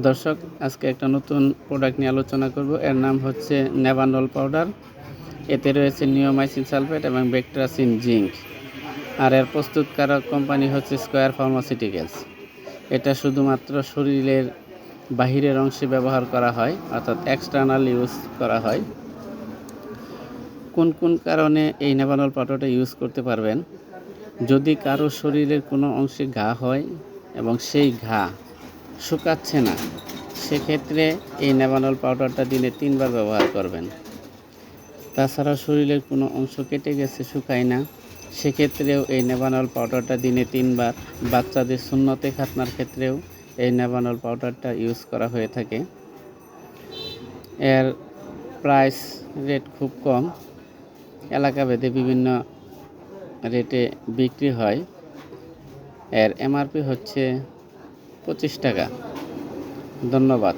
দর্শক, আজকে একটা নতুন প্রোডাক্ট নিয়ে আলোচনা করব। এর নাম হচ্ছে নেভানল পাউডার এতে রয়েছে নিওমাইসিন সালফেট এবং বেক্ট্রাসিন জিঙ্ক। আর এর প্রস্তুতকারক কোম্পানি হচ্ছে স্কোয়ার ফার্মাসিউটিক্যালস এটা শুধুমাত্র শরীরের বাহিরের অংশে ব্যবহার করা হয়, অর্থাৎ এক্সটার্নাল ইউজ করা হয়। কোন কোন কারণে এই নেভানল পাউডারটা ইউজ করতে পারবেন? যদি কারও শরীরের কোনো অংশে ঘা হয় এবং সেই ঘা শুকাচ্ছে না। সেক্ষেত্রে এই নেভানল পাউডারটা দিনে তিনবার ব্যবহার করবেন। তাছাড়া শরীরের কোনো অংশ কেটে গেছে, শুকায় না। সেক্ষেত্রেও এই নেভানল পাউডারটা দিনে তিনবার। বাচ্চাদের শূন্যতে খাতনার ক্ষেত্রেও এই নেভানল পাউডারটা ইউজ করা হয়ে থাকে। এর প্রাইস রেট খুব কম। এলাকাভেদে বিভিন্ন রেটে বিক্রি হয়। এর এমআরপি হচ্ছে পঁচিশ টাকা। ধন্যবাদ।